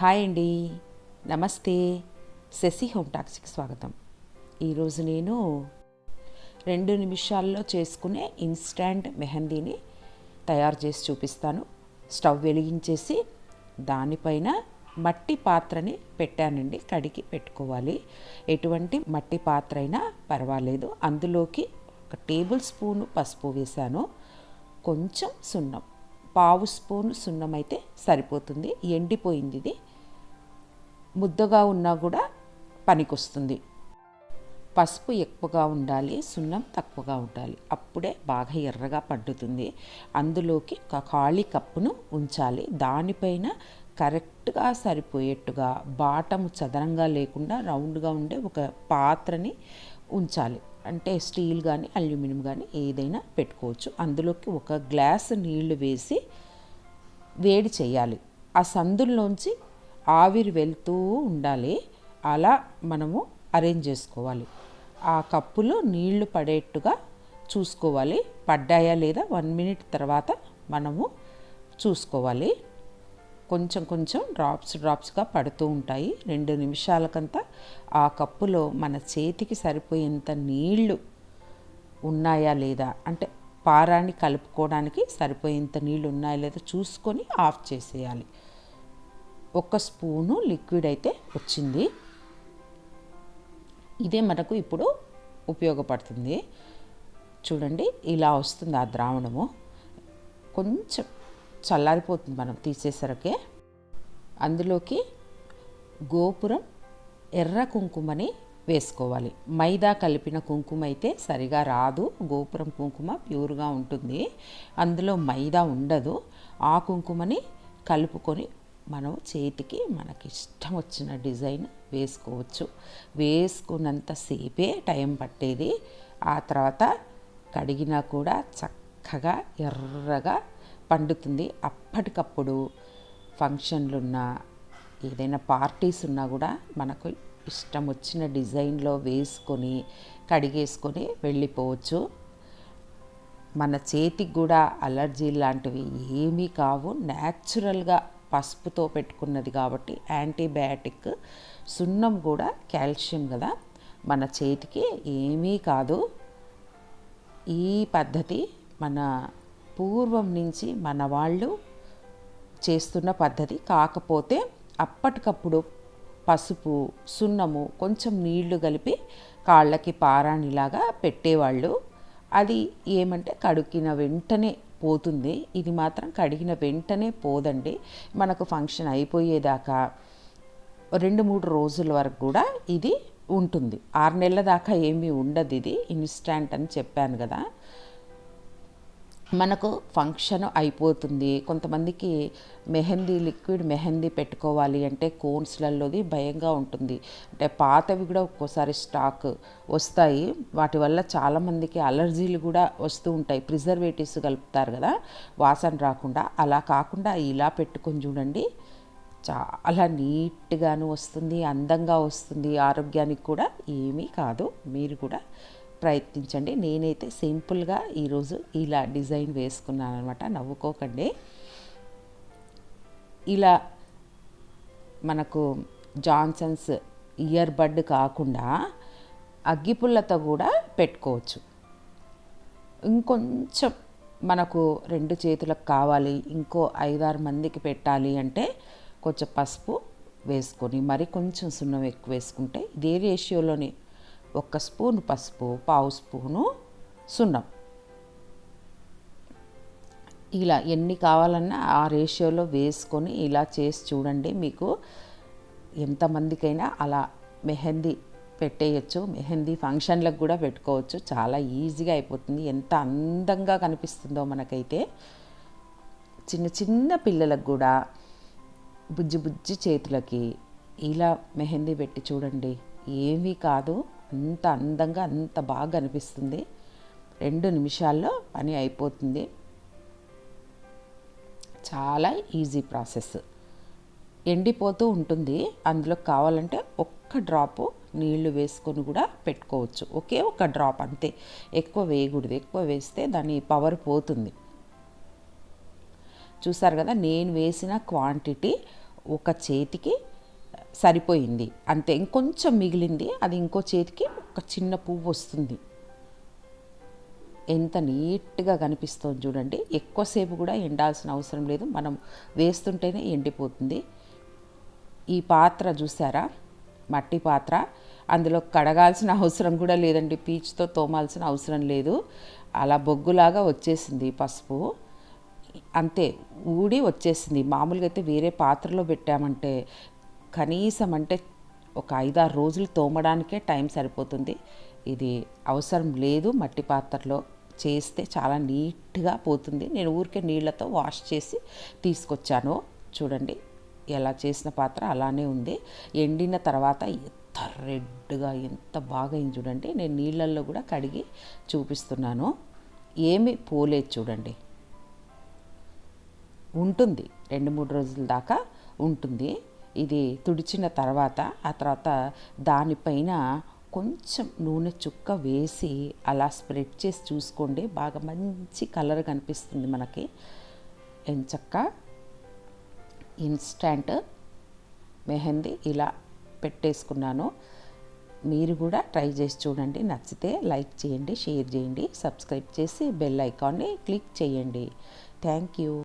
Hi అండి. నమస్తే. Shashi home టాక్స్కి స్వాగతం. ఈరోజు నేను రెండు నిమిషాల్లో చేసుకునే ఇన్స్టాంట్ మెహందీని తయారు చేసి చూపిస్తాను. స్టవ్ వెలిగించేసి దానిపైన మట్టి పాత్రని పెట్టానండి. కడిగి పెట్టుకోవాలి. ఎటువంటి మట్టి పాత్ర అయినా పర్వాలేదు. అందులోకి ఒక టేబుల్ స్పూను పసుపు వేశాను. కొంచెం సున్నం. పావు స్పూను సున్నం అయితే సరిపోతుంది. ఎండిపోయింది ఇది. ముద్దగా ఉన్నా కూడా పనికొస్తుంది. పసుపు ఎక్కువగా ఉండాలి సున్నం తక్కువగా ఉండాలి. అప్పుడే బాగా ఎర్రగా పండుతుంది అందులోకి ఒక ఖాళీ కప్పును ఉంచాలి. దానిపైన కరెక్ట్గా సరిపోయేట్టుగా బాటము చదరంగా లేకుండా రౌండ్గా ఉండే ఒక పాత్రని ఉంచాలి. అంటే స్టీల్ కానీ అల్యూమినియం కానీ ఏదైనా పెట్టుకోవచ్చు. అందులోకి ఒక గ్లాస్ నీళ్ళు వేసి వేడి చేయాలి. ఆ సందుల్లోంచి ఆవిరి వెళ్తూ ఉండాలి. అలా మనము అరేంజ్ చేసుకోవాలి. ఆ కప్పులో నీళ్ళు పడేట్టుగా చూసుకోవాలి. పడ్డాయా లేదా వన్ మినిట్ తర్వాత మనము చూసుకోవాలి. కొంచెం కొంచెం డ్రాప్స్ డ్రాప్స్గా పడుతూ ఉంటాయి. రెండు నిమిషాలకంతా ఆ కప్పులో మన చేతికి సరిపోయేంత నీళ్ళు ఉన్నాయా లేదా? అంటే పారాన్ని కలుపుకోవడానికి సరిపోయేంత నీళ్ళు ఉన్నాయా లేదా చూసుకొని ఆఫ్ చేసేయాలి. ఒక స్పూను లిక్విడ్ అయితే వచ్చింది. ఇదే మనకు ఇప్పుడు ఉపయోగపడుతుంది. చూడండి ఇలా వస్తుంది ఆ ద్రావణము. కొంచెం చల్లారిపోతుంది మనం తీసేసరికి. అందులోకి గోపురం ఎర్ర కుంకుమని వేసుకోవాలి. మైదా కలిపిన కుంకుమ అయితే సరిగా రాదు. గోపురం కుంకుమ ప్యూర్గా ఉంటుంది. అందులో మైదా ఉండదు. ఆ కుంకుమని కలుపుకొని మనం చేతికి మనకి ఇష్టం వచ్చిన డిజైన్ వేసుకోవచ్చు. వేసుకున్నంతసేపే టైం పట్టేది. ఆ తర్వాత కడిగినా కూడా చక్కగా ఎర్రగా పండుతుంది. అప్పటికప్పుడు ఫంక్షన్లున్నా ఏదైనా పార్టీస్ ఉన్నా కూడా మనకు ఇష్టం వచ్చిన డిజైన్లో వేసుకొని కడిగేసుకొని వెళ్ళిపోవచ్చు. మన చేతికి కూడా అలర్జీ లాంటివి ఏమీ కావు. న్యాచురల్గా పసుపుతో పెట్టుకున్నది కాబట్టి యాంటీబయాటిక్. సున్నం కూడా కాల్షియం కదా. మన చేతికి ఏమీ కాదు. ఈ పద్ధతి మన పూర్వం నుంచి మన వాళ్ళు చేస్తున్న పద్ధతి. కాకపోతే అప్పటికప్పుడు పసుపు సున్నము కొంచెం నీళ్ళు కలిపి కాళ్ళకి పారాణిలాగా పెట్టేవాళ్ళు. అది ఏమంటే కడుక్కిన వెంటనే పోతుంది. ఇది మాత్రం కడిగిన వెంటనే పోదండి. మనకు ఫంక్షన్ అయిపోయేదాకా రెండు మూడు రోజుల వరకు కూడా ఇది ఉంటుంది. ఆరు నెలల దాకా ఏమీ ఉండదు ఇది ఇన్స్టాంట్ అని చెప్పాను కదా. మనకు ఫంక్షన్ అయిపోతుంది. కొంతమందికి మెహందీ లిక్విడ్ మెహందీ పెట్టుకోవాలి అంటే కోన్స్లలోది భయంగా ఉంటుంది. అంటే పాతవి కూడా ఒక్కోసారి స్టాక్ వస్తాయి. వాటి వల్ల చాలామందికి అలర్జీలు కూడా వస్తూ ఉంటాయి. ప్రిజర్వేటివ్స్ కలుపుతారు కదా. వాసన రాకుండా. అలా కాకుండా ఇలా పెట్టుకొని చూడండి. చాలా నీట్గాను వస్తుంది. అందంగా వస్తుంది. ఆరోగ్యానికి కూడా ఏమీ కాదు. మీరు కూడా ప్రయత్నించండి. నేనైతే సింపుల్గా ఈరోజు ఇలా డిజైన్ వేసుకున్నాను అనమాట నవ్వుకోకండి. ఇలా మనకు జాన్సన్స్ ఇయర్ బడ్ కాకుండా అగ్గిపుల్లతో కూడా పెట్టుకోవచ్చు. ఇంకొంచెం మనకు రెండు చేతులకు కావాలి. ఇంకో ఐదారు మందికి పెట్టాలి అంటే కొంచెం పసుపు వేసుకొని మరి కొంచెం సున్నం ఎక్కువ వేసుకుంటే ఇదే రేషియోలోనే ఒక స్పూన్ పసుపు పావు స్పూను సున్నం. ఇలా ఎన్ని కావాలన్నా ఆ రేషియోలో వేసుకొని ఇలా చేసి చూడండి మీకు ఎంతమందికైనా అలా మెహందీ పెట్టేయచ్చు మెహందీ ఫంక్షన్లకు కూడా పెట్టుకోవచ్చు. చాలా ఈజీగా అయిపోతుంది. ఎంత అందంగా కనిపిస్తుందో మనకైతే. చిన్న చిన్న పిల్లలకు కూడా బుజ్జి బుజ్జి చేతులకి ఇలా మెహందీ పెట్టి చూడండి. ఏమీ కాదు. అంత అందంగా అంత బాగా అనిపిస్తుంది. రెండు నిమిషాల్లో పని అయిపోతుంది. చాలా ఈజీ ప్రాసెస్. ఎండిపోతూ ఉంటుంది. అందులో కావాలంటే ఒక్క డ్రాపు నీళ్ళు వేసుకొని కూడా పెట్టుకోవచ్చు. ఒకే ఒక డ్రాప్ అంతే. ఎక్కువ వేయకూడదు. ఎక్కువ వేస్తే దాని పవర్ పోతుంది. చూసారు కదా? నేను వేసిన క్వాంటిటీ ఒక చేతికి సరిపోయింది. అంతే ఇంకొంచెం మిగిలింది అది ఇంకో చేతికి ఒక చిన్న పువ్వు వస్తుంది. ఎంత నీట్గా కనిపిస్తుంది చూడండి. ఎక్కువసేపు కూడా ఎండాల్సిన అవసరం లేదు. మనం వేస్తుంటేనే ఎండిపోతుంది. ఈ పాత్ర చూసారా? మట్టి పాత్ర. అందులో కడగాల్సిన అవసరం కూడా లేదండి. పీచుతో తోమాల్సిన అవసరం లేదు. అలా బొగ్గులాగా వచ్చేసింది పసుపు. అంతే ఊడి వచ్చేసింది. మామూలుగా అయితే వేరే పాత్రలో పెట్టామంటే కనీసం అంటే ఒక ఐదారు రోజులు తోమడానికే టైం సరిపోతుంది. ఇది అవసరం లేదు మట్టి పాత్రలో చేస్తే చాలా నీట్గా పోతుంది. నేను ఊరికే నీళ్ళతో వాష్ చేసి తీసుకొచ్చాను. చూడండి ఎలా చేసిన పాత్ర అలానే ఉంది. ఎండిన తర్వాత ఎంత రెడ్గా ఎంత బాగా అయింది చూడండి. నేను నీళ్ళల్లో కూడా కడిగి చూపిస్తున్నాను. ఏమి పోలేదు చూడండి. ఉంటుంది. రెండు మూడు రోజుల దాకా ఉంటుంది. ఇది తుడిచిన తర్వాత ఆ తర్వాత దానిపైన కొంచెం నూనె చుక్క వేసి అలా స్ప్రెడ్ చేసి చూసుకోండి. బాగా మంచి కలర్ కనిపిస్తుంది మనకి. ఎంచక్క ఇన్స్టంట్ మెహందీ ఇలా పెట్టేసుకున్నాను. మీరు కూడా ట్రై చేసి చూడండి. నచ్చితే లైక్ చేయండి షేర్ చేయండి సబ్స్క్రైబ్ చేసి బెల్ ఐకాన్ని క్లిక్ చేయండి. Thank you.